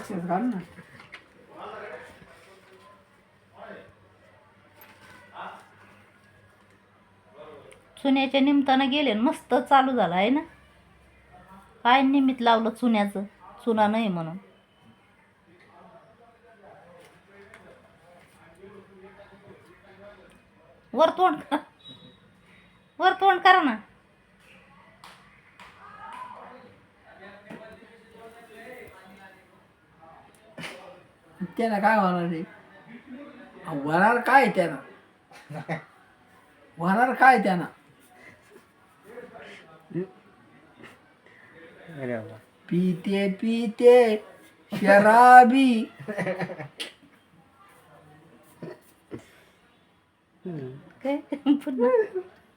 अक्षर घाल ना चुन्याच्या निमतानं गेले मस्त चालू झालं आहे ना? काय निमित्त लावलं चुन्याचं चुना नाही म्हणून. वर तोंड वर तोंड करा ना. त्याला काय होणार आहे? होणार काय त्यानं होणार काय त्यानं अरे बाबा. पीते पीते शराबी. काय? पुन्हा?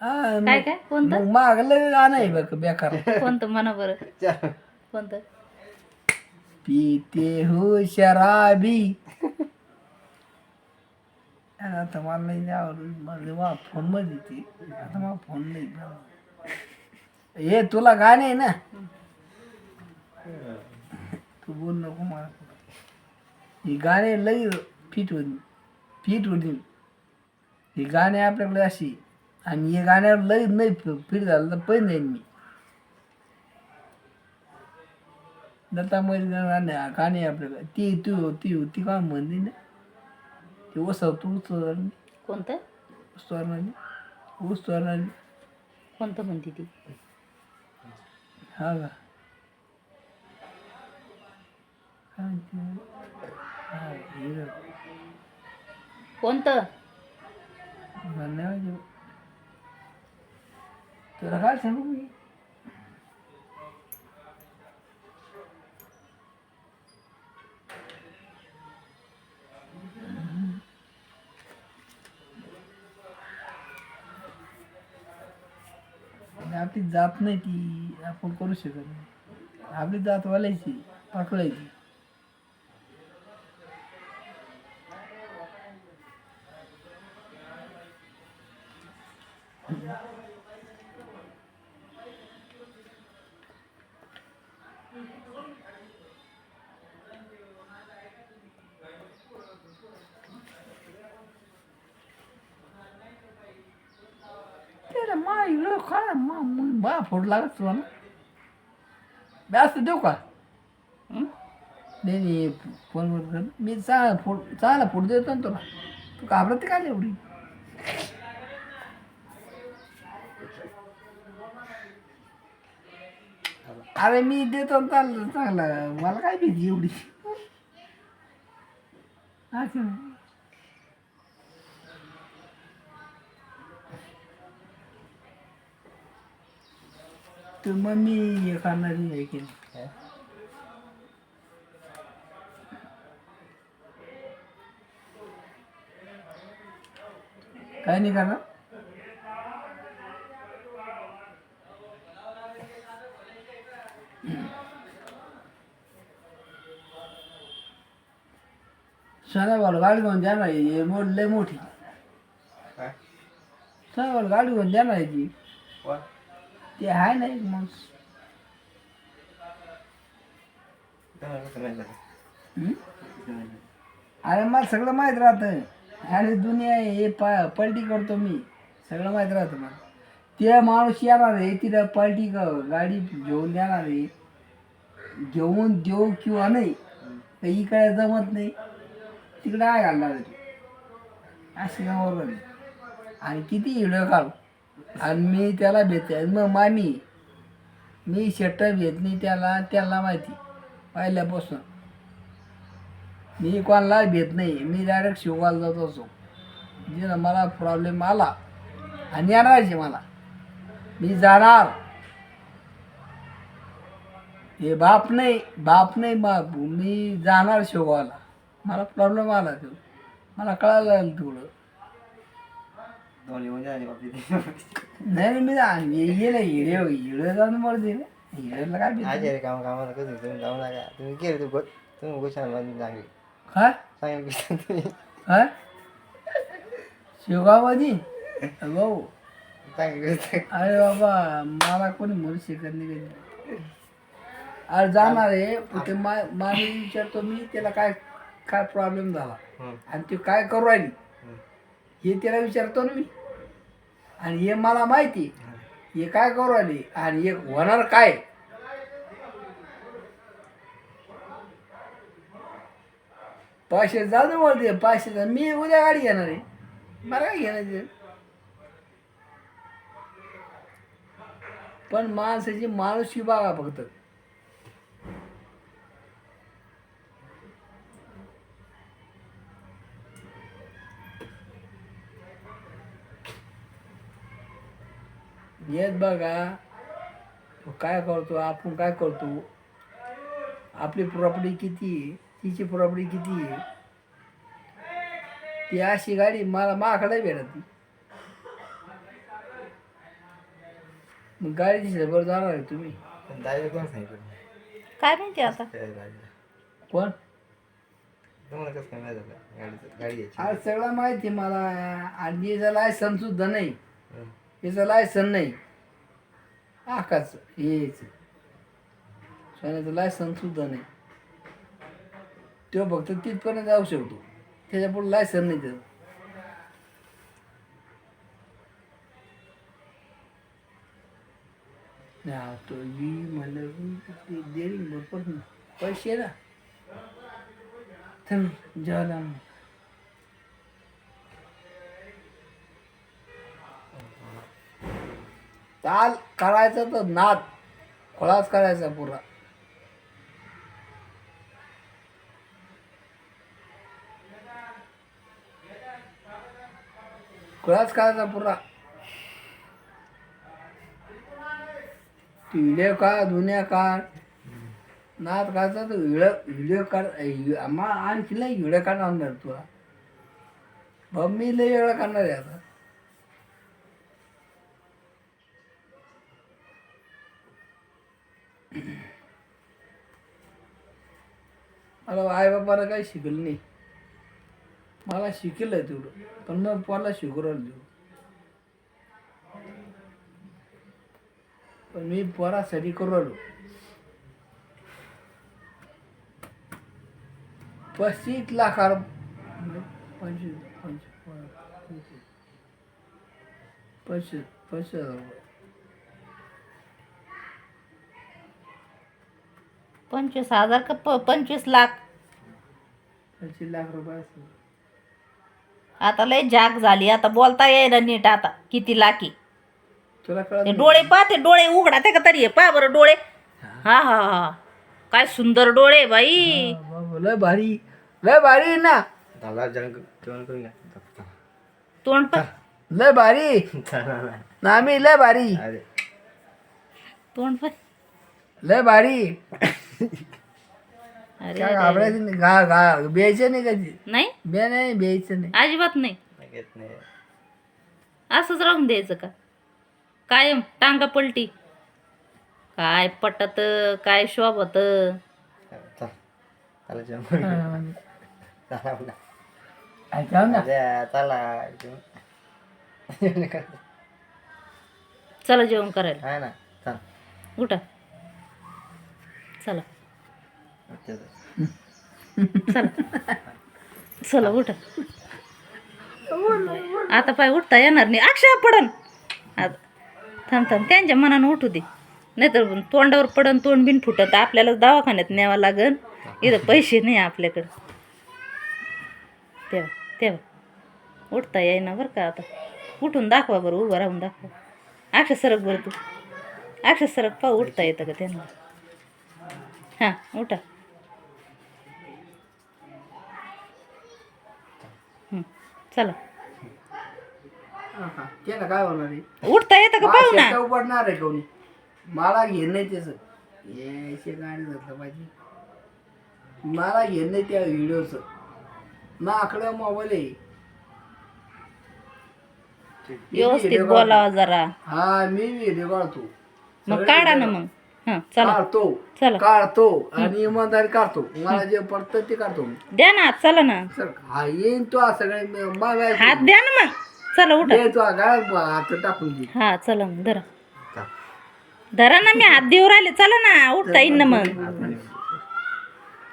हा, काय काय? कोणतं? मग मागलं गाणं आहे बघ बेकार. कोणतं? म्हणा बरं. चल. कोणतं? पीते हो शराबी. आता मला नाही द्यावं मला वा फोनमध्ये ती आता मला फोन नाही हे तुला गाणे आहे ना? तू बोल नको मला. ही गाणे लई फिट होती फिट होती. ही गाणे आपल्याकडे अशी आणि हे गाण्यावर लई नाही फिट झालं तर पण जाईन मी. लता मंगेशकर गाणे गाणे आपल्याकडे ती तू होती ती काय म्हणली ना ते उसव तू उसवणार कोणतं उसवणार उसवणार कोणतं म्हणते ती हा का कोणतं धन्यवाद तुला काय सांगू मी आणि आपली जात नाही ती आपण करू शकत मा इलो खा मा बा फोड लागत तुला ना जास्त देऊ का? नाही नाही फोनवर कर. मी चा फोड चाला फोड देतो ना तुला. तू घाबरते का एवढी? अरे मी देतो ना चांगला चांगला. मला काय भीती एवढी? अच्छा. नाही. तू मम्मी हे करणारी. आहे की नाही काय नाही करणार. सणा बोल गाडी घेऊन जाणार हे मोठ लय मोठी. काय? बोल गाडी घेऊन जाणार आहे ती. ते आहे ना एक माणूस. नाही हम्म? अरे मला सगळं माहीत राहतं अरे दुनिया आहे, हे प पलटी करतो मी. सगळं माहीत राहतं मला. ते माणूस येणार आहे तिथं पलटी क गाडी घेऊन देणार आहे. घेऊन देऊ किंवा नाही तर इकडे जमत नाही. तिकडे आहे घालणार आहे. तू अशी बरोबर आहे आणि किती व्हिडिओ काढू आणि मी त्याला भेटते. मग मामी मी शर्ट भेट नाही त्याला त्याला माहिती पहिल्यापासून. मी कोणाला भेट नाही. मी डायरेक्ट शिवायला जात असो जिथं ना मला प्रॉब्लेम आला आणि येणारच मला. मी जाणार. हे बाप नाही बाप नाही बाप. मी जाणार शिवायला मला प्रॉब्लेम आला तो. मला कळालं थोडं. नाही नाही, मी जा- ये ये नाही हिडे हिडे जाऊन मरते हिडेला काय आज अरे काम कामाला कसं तुम्ही जाऊ नका तुम्ही केलं तू गोष्ट तुम्ही गोष्ट चांगली काय चांगली गोष्ट तुम्ही काय शिवगावमध्ये भाऊ चांगली गोष्ट अरे बाबा मला कोणी म्हणू शकत नाही कधी अरे जाणार आहे ते मा माणूस विचारतो मी त्याला काय काय प्रॉब्लेम झाला आणि ते काय करू राहिली हं. हे त्याला विचारतो ना मी आणि हे मला माहिती. हे काय करू आली आणि हे होणार काय? पाचशे जाऊ दे बोलते पाचशे मी उद्या गाडी घेणार आहे. मला काय घेणार ते? पण माणसाची माणूस बघा फक्त. येत बघा. तो काय करतो आपण काय करतो? आपली प्रॉपर्टी किती आहे? तिची प्रॉपर्टी किती आहे? ती अशी गाडी मला माकडे भेटत ती मग गाडीची बरोबर जाणार आहे तुम्ही. पण दाजीला कोण सांगितलं? काय माहिती आता? कोण? तुम्हाला कसं काय माहिती झालं गाडीचं गाडी घ्यायची. आज सगळं माहिती आहे मला. आणि लायसन सुद्धा नाही. हं. याचं लायसन नाही. आकाच हेच. सोन्याचं लायसन सुद्धा नाही. तो फक्त तिथपर्यंत जाऊ शकतो. त्याच्या पुढे लायसन नाही त्याचं. नाही, तो बी म्हणलं देईल भरपूर ना. पैसे ना. चल जेवायला ताल करायचा तर नाद. खोळाच करायचा पुरा. खोळाच करायचा पुरा. व्हिडिओ काढ दुनिया काढ नाद काढचा तर व्हिडिओ व्हिडिओ काढ आम्हा आणखी नाही व्हिडिओ काढणार तुला. मम्मी लय वेळा काढणार आहे आता. मला आई बापाला काही शिकलं नाही. मला शिकलं तेवढं पण मग पोराला शिकू राहिलो तेवढं. पण मी पोरासाठी करू राहिलो. पस्तीस लाख म्हणजे पंचवीस पंचवीस पंचवीस पंचवीस हजार पंचवीस हजार का प पंचवीस लाख. पंचवीस लाख रुपये आता लय जाग झाली. आता बोलता येईना नीट आता. किती लाखी. तुला ते? डोळे पाहते डोळे उघडा ते का तरी? हे पहा बरं डोळे. हा. हा हा काय सुंदर डोळे बाई. लय भारी. लय भारी आहे ना. दादा जेवण जेवण करून घ्या. तोंड पण लय भारी. चला ना. ना मी लय भारी. अरे. तोंड पण लय भारी. अरे काय घाबरायचं नाही. घा घा ब्यायचं नाही कधी. नाही? नाही ब्यायचं नाही. अजिबात नाही. घेत नाही. असंच राहून द्यायचं का? कायम टांगा पलटी. काय पटत काय शोभत? चल. चला जेवण. चला ना. जेवण. चला करायला. आहे ना चल. उठा. चला. चला चला उठा. आता पाय उठता येणार नाही. अक्षय पडन. आता थांब थांब. त्यांच्या मनानं उठू दे. नाहीतर तोंडावर पडन तोंड बिन फुटत आपल्याला दवाखान्यात न्यावं लागन. इथं पैसे नाही आपल्याकडं. तेव्हा तेव्हा. उठता येईना बरं का आता. उठून दाखवा बरं उभं राहून दाखवा. अक्षर सरक बरं तू. अक्षर सरक पाहू उठता येतं का त्यांना? हां उठा हं, चला. हा, त्याला काय होणार आहे? उठता येतं का पाहू ना? पडणार आहे कोणी. मला घेणं नाही त्याचं यायचे गाडी घातलं पाहिजे. मला घेणं नाही त्या व्हिडिओचं. माकडं मोबाईल आहे. व्यवस्थित बोलावा जरा. हा मी व्हिडिओ काढतो. मग काढा ना मग. हां चला. काढतो. चला. काढतो आणि इमानदारी काढतो. मला जे पडतं ते काढतो. द्या ना चला ना. सर हा येईन तो हा सगळे मागाय हात द्या ना मग. चला उठा. तो हा गाळ्यात हात टाकून हा चला मग धरा. चल. धरा ना मी हात देऊ राहिले. चला ना उठता येईन ना मग.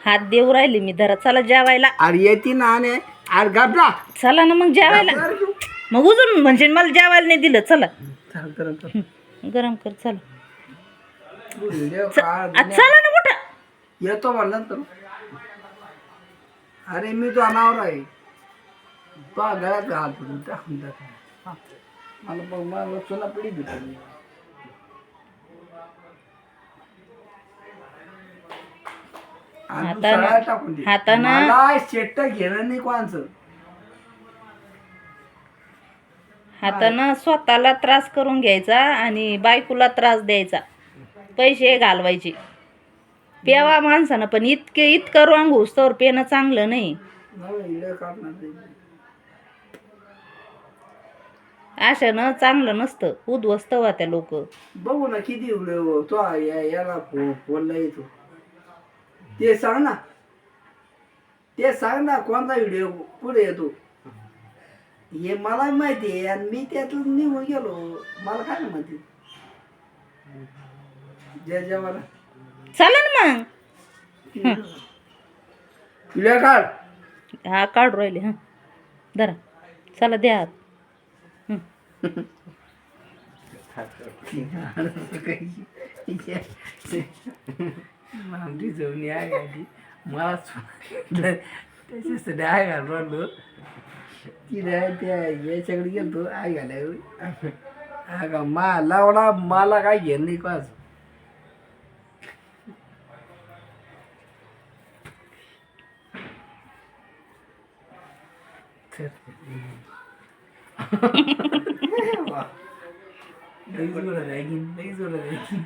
हात देऊ राहिले. मी धरा. चला जेवायला. अरे येते ना आणि अरे गपला चला ना मग जेवायला. मग उजून म्हणजे मला जेवायला नाही दिलं. चला. चल. गरम कर चला. व्हिडिओ चला ना येतो म्हणलं तर अरे मी तो अनावर आहे. पा गळ्यात घालतो तू टाकून टाक. हा. मला बघ मला चुना पिढी भेटली. तू टाकून दे. मला शेट्ट घेणं नाही कोणाचं. हातानं स्वतःला त्रास करून घ्यायचा आणि बायकोला त्रास द्यायचा. पैसे घालवायचे. पेवा माणसानं पण इतके इतकं रॉंग होस्तवर पेनं चांगलं नाही. अशानं चांगलं नसतं. उद्ध्वस्त होत्या लोक. बघू ना किती व्हिडिओ तो याला फोनला येतो. ते सांग ना. ते सांग ना कोणता व्हिडिओ पुढे येतो. हे मला माहिती आहे आणि मी त्यातून निघून गेलो. मला काय माहिती? जय जय मला चला ना मग. व्हिडिओ काढ. हा काढू राहिले हां. धरा. चला द्या. हात. हं. आमची जवणी आहे आधी मला त्याच्यासाठी आहे घालवलो तिला त्या याच्याकडे गेलतो. आई घालाय हा का मा लावला मला काय घेणं नाही पाच लगेच बोलत आहे की लगेच बोलत आहे की